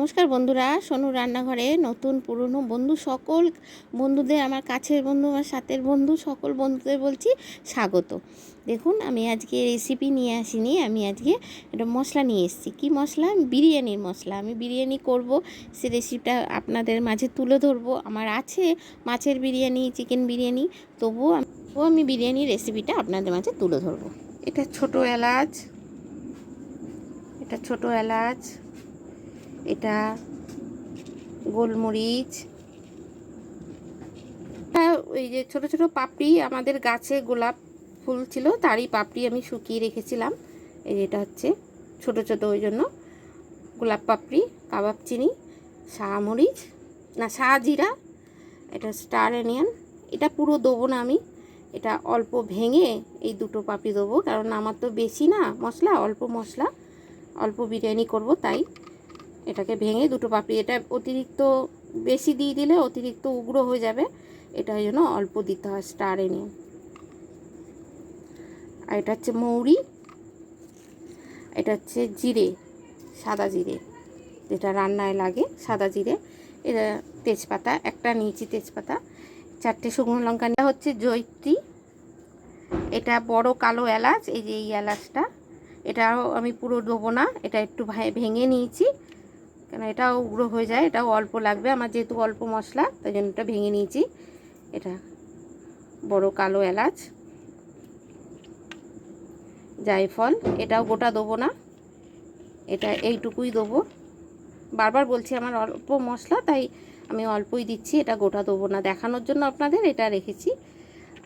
নমস্কার বন্ধুরা, সোনু রান্নাঘরে নতুন পুরনো বন্ধু সকল বন্ধুদের, আমার কাছের বন্ধু, আমার সাথের বন্ধু সকল বন্ধুদের বলছি স্বাগত। দেখুন, আমি আজকে রেসিপি নিয়ে আসিনি, আমি আজকে একটা মশলা নিয়ে এসেছি। কী মশলা? বিরিয়ানির মশলা। আমি বিরিয়ানি করব, সে রেসিপিটা আপনাদের মাঝে তুলে ধরবো। আমার আছে মাছের বিরিয়ানি চিকেন বিরিয়ানি, তবুও তবুও আমি বিরিয়ানির রেসিপিটা আপনাদের মাঝে তুলে ধরবো। এটা ছোট এলাচ, এটা ছোট এলাচ এটা গোলমরিচ। হ্যাঁ ওই যে ছোট ছোট পাপড়ি আমাদের গাছে গোলাপ ফুল ছিল, তারই পাপড়ি আমি শুকিয়ে রেখেছিলাম। এই যেটা হচ্ছে ছোট ছোট ওই জন্য গোলাপ পাপড়ি, কাবাব চিনি মরিচ না জিরা এটা স্টার অনিয়ন এটা পুরো দেবো না আমি, এটা অল্প ভেঙে এই দুটো পাপড়ি দেবো, কারণ আমার তো বেশি না মশলা, অল্প মশলা, অল্প বিরিয়ানি করব তাই। এটাকে ভেঙে দুটো পাপড়ি, এটা অতিরিক্ত বেশি দিয়ে দিলে অতিরিক্ত উগ্র হয়ে যাবে। এটা জন্য অল্প দিতে হয় স্টারে নিয়ে আর এটা হচ্ছে মৌরি, এটা হচ্ছে জিরে, সাদা জিরে, যেটা রান্নায় লাগে, সাদা জিরে। এটা তেজপাতা, একটা নিয়েছি তেজপাতা, চারটে শুকনো লঙ্কা নেওয়া হচ্ছে জৈত্রী এটা বড় কালো এলাচ, এই যে এই এলাচটা, এটাও আমি পুরো দেবো না, এটা একটু ভেঙে নিয়েছি। কেন এটাও উগ্র হয়ে যায়, এটাও অল্প লাগবে। আমার যেহেতু অল্প মশলা, তাই জন্য এটা ভেঙে নিয়েছি। এটা বড় কালো এলাচ, জায়ফল, এটাও গোটা দেবো না। এটা এইটুকুই দেবো। বারবার বলছি আমার অল্প মশলা, তাই আমি অল্পই দিচ্ছি, এটা গোটা দেবো না। দেখানোর জন্য আপনাদের এটা রেখেছি।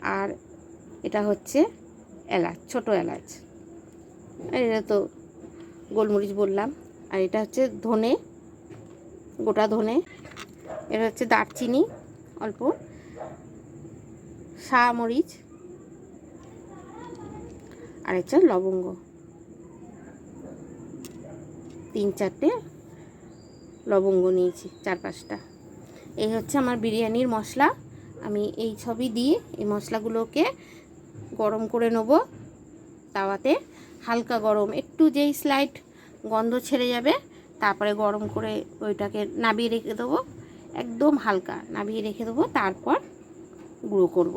আর এটা হচ্ছে এলাচ, ছোট এলাচ। এটা তো গোলমরিচ বললাম। আর এটা হচ্ছে ধনে গোটা ধনে। এটা হচ্ছে দারচিনি, অল্প। মরিচ আর হচ্ছে লবঙ্গ। তিন চারটে লবঙ্গ নিয়েছি, চার পাঁচটা। এই হচ্ছে আমার বিরিয়ানির মশলা। আমি এই সবই দিয়ে এই মশলাগুলোকে গরম করে নেব তাওয়াতে। হালকা গরম, একটু যেই স্লাইড গন্ধ ছেড়ে যাবে তারপরে গরম করে ওইটাকে নাবিয়ে রেখে দেবো, একদম হালকা নাবিয়ে রেখে দেবো, তারপর গুঁড়ো করব।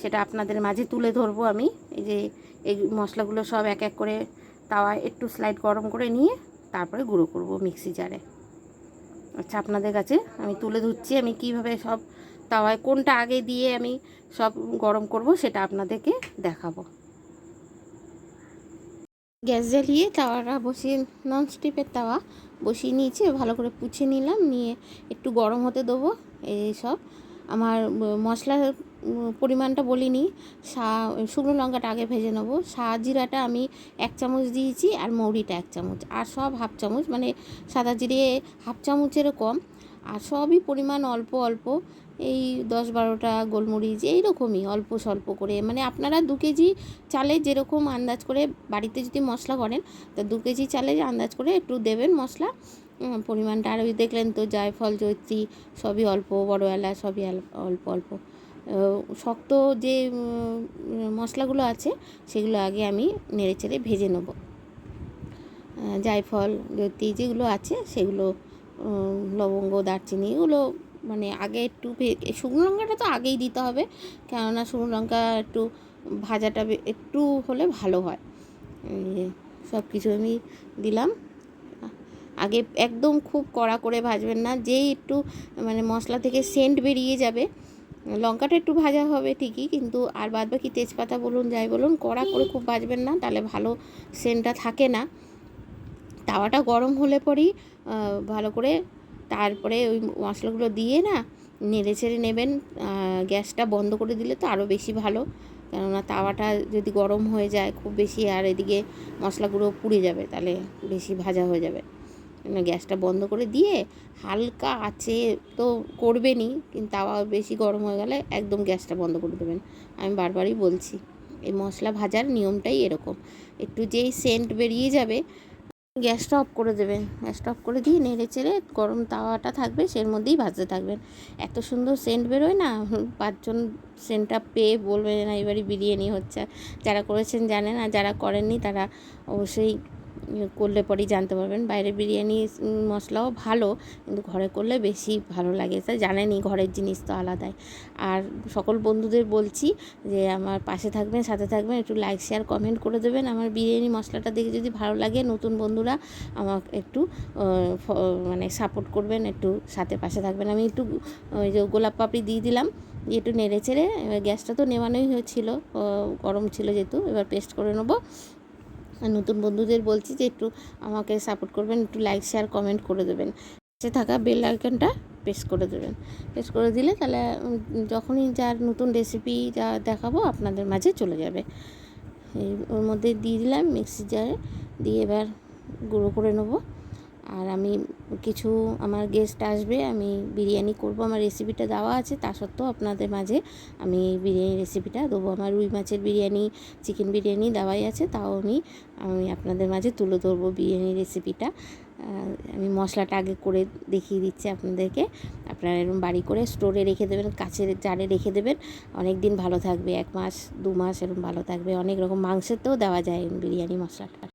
সেটা আপনাদের মাঝে তুলে ধরবো আমি, এই যে এই মশলাগুলো সব এক এক করে তাওয়ায় একটু স্লাইড গরম করে নিয়ে তারপরে গুঁড়ো করব মিক্সি জারে আচ্ছা আপনাদের কাছে আমি তুলে ধরছি, আমি কীভাবে সব তাওয়ায় কোনটা আগে দিয়ে আমি সব গরম করব সেটা আপনাদেরকে দেখাবো গ্যাস জ্বালিয়ে তাওয়াটা বসিয়ে নন ননস্টিপের তাওয়া বসিয়ে নিয়েছি। ভালো করে পুছে নিলাম, নিয়ে একটু গরম হতে দেবো এই সব আমার মশলার পরিমাণটা বলিনি। সা, শুকনো লঙ্কাটা আগে ভেজে নেব। সা, জিরাটা আমি এক চামচ দিয়েছি আর মৌরিটা এক চামচ। আর সব হাফ চামচ মানে সাদা জিরে হাফ চামচেরও কম। আর সবই পরিমাণ অল্প অল্প, এই দশ বারোটা গোলমরিচ, এইরকমই অল্প স্বল্প করে। মানে আপনারা দু কেজি চালে যেরকম আন্দাজ করে বাড়িতে যদি মশলা করেন, তা দু কেজি চালে আন্দাজ করে একটু দেবেন মশলা পরিমাণটা। আর ওই দেখলেন তো জায়ফল জৈত্রী সবই অল্প, বড় এলা সবই অল্প অল্প। শক্ত যে মশলাগুলো আছে, সেগুলো আগে আমি নেড়ে চেড়ে ভেজে নেব। জায়ফল জৈত্রী যেগুলো আছে, সেগুলো লবঙ্গ, দারচিনি এগুলো মানে আগে একটু শুকনো লঙ্কাটা তো আগেই দিতে হবে। কেননা শুকনো লঙ্কা একটু ভাজাটা একটু হলে ভালো হয়। সব কিছু আমি দিলাম। আগে একদম খুব কড়া করে ভাজবেন না, যেই একটু মানে মশলা থেকে সেন্ট বেরিয়ে যাবে। লঙ্কাটা একটু ভাজা হবে ঠিকই, কিন্তু আর বাদ বাকি তেজপাতা বলুন, যাই বলুন, কড়া করে খুব ভাজবেন না, তাহলে ভালো সেন্টটা থাকে না। তাওয়াটা গরম হলে পরেই ভালো করে তারপরে ওই মশলাগুলো দিয়ে না নেড়ে ছেড়ে নেবেন। গ্যাসটা বন্ধ করে দিলে তো আরও বেশি ভালো। কেননা তাওয়াটা যদি গরম হয়ে যায় খুব বেশি আর এদিকে মশলাগুলো পুড়ে যাবে, তাহলে বেশি ভাজা হয়ে যাবে। গ্যাসটা বন্ধ করে দিয়ে হালকা আছে তো করবেনই, কিন্তু তাওয়া বেশি গরম হয়ে গেলে একদম গ্যাসটা বন্ধ করে দেবেন। আমি বারবারই বলছি, এই মশলা ভাজার নিয়মটাই এরকম। একটু যেই সেন্ট বেরিয়ে যাবে গ্যাসটা অফ করে দেবেন। গ্যাসটা অফ করে দিয়ে নেড়ে চেড়ে গরম তাওয়াটা থাকবে, সের মধ্যেই ভাজতে থাকবেন। এত সুন্দর সেন্ট বেরোয় না পাঁচজন সেন্টটা পেয়ে বলবে না এবারে বিরিয়ানি হচ্ছে। যারা করেছেন জানেন, আর যারা করেননি তারা অবশ্যই করলে পরেই জানতে পারবেন। বাইরে বিরিয়ানি মশলাও ভালো, কিন্তু ঘরে করলে বেশি ভালো লাগে। তা জানেনই ঘরের জিনিস তো আলাদাই। আর সকল বন্ধুদের বলছি যে, আমার পাশে থাকবেন, সাথে থাকবেন, একটু লাইক শেয়ার কমেন্ট করে দেবেন। আমার বিরিয়ানি, মশলাটা দেখে যদি ভালো লাগে, নতুন বন্ধুরা আমাকে একটু মানে সাপোর্ট করবেন, একটু সাথে পাশে থাকবেন। আমি একটু, ওই যে গোলাপ পাপড়ি দিয়ে দিলাম একটু নেড়ে চেড়ে, এবার গ্যাসটা তো নেওয়ানোই হয়েছিল গরম ছিল যেহেতু, এবার পেস্ট করে নেব। আর নতুন বন্ধুদের বলছি যে একটু আমাকে সাপোর্ট করবেন, একটু লাইক শেয়ার কমেন্ট করে দেবেন। পাশে থাকা বেল আইকনটা প্রেস করে দেবেন। প্রেস করে দিলে তাহলে যখনই যার নতুন রেসিপি যা দেখাবো আপনাদের মাঝে চলে যাবে। ওর মধ্যে দিয়ে দিলাম মিক্সি জারে দিয়ে এবার গুঁড়ো করে নেব। আর আমি কিছু আমার গেস্ট আসবে, আমি বিরিয়ানি করব, আমার রেসিপিটা দেওয়া আছে, তা সত্ত্বেও আপনাদের মাঝে আমি বিরিয়ানি রেসিপিটা দেবো। আমার রুই মাছের বিরিয়ানি চিকেন বিরিয়ানি দেওয়াই আছে, তাও আমি আমি আপনাদের মাঝে তুলে ধরবো বিরিয়ানি রেসিপিটা আমি মশলাটা আগে করে দেখিয়ে দিচ্ছি আপনাদেরকে। আপনারা এরকম বাড়ি করে স্টোরে রেখে দেবেন, কাছের জারে রেখে দেবেন। অনেক দিন ভালো থাকবে, এক মাস, দু মাস এরকম ভালো থাকবে। অনেক রকম মাংসেতেও দেওয়া যায় বিরিয়ানি মশলাটা।